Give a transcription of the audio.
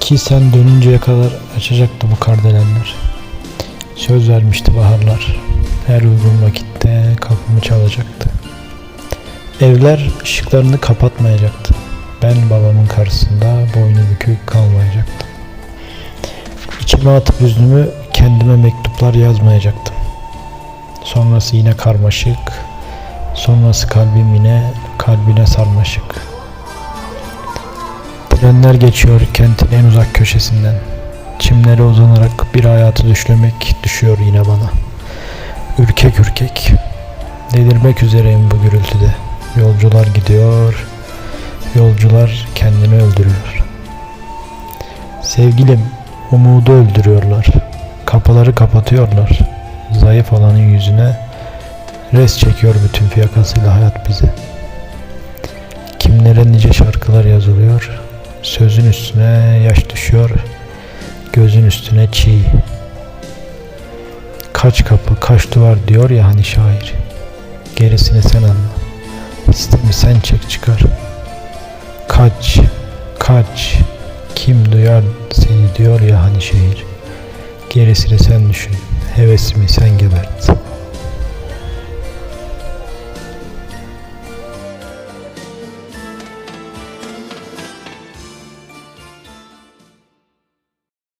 Ki sen dönünceye kadar açacaktı bu kardelenler. Söz vermişti baharlar. Her uygun vakitte kapımı çalacaktı. Evler ışıklarını kapatmayacaktı. Ben babamın karşısında boynu bükük kalmayacaktım. İçime atıp üznümü kendime mektuplar yazmayacaktım. Sonrası yine karmaşık, sonrası kalbim yine kalbine sarmaşık. Trenler geçiyor kentin en uzak köşesinden. Çimlere uzanarak bir hayatı düşlemek düşüyor yine bana. Ürkek ürkek. Delirmek üzereyim bu gürültüde. Yolcular gidiyor. Yolcular kendini öldürüyor. Sevgilim, umudu öldürüyorlar. Kapıları kapatıyorlar. Zayıf olanın yüzüne res çekiyor bütün fiyakasıyla hayat bize. Kimlere nice şarkılar yazılıyor. Sözün üstüne yaş düşüyor. Gözün üstüne çiğ. Kaç kapı, kaç duvar diyor ya hani şair. Gerisini sen anla. Sistemi sen çek çıkar. Kaç, kaç, kim duyar seni diyor ya hani şehir. Gerisini sen düşün, hevesimi sen gebert.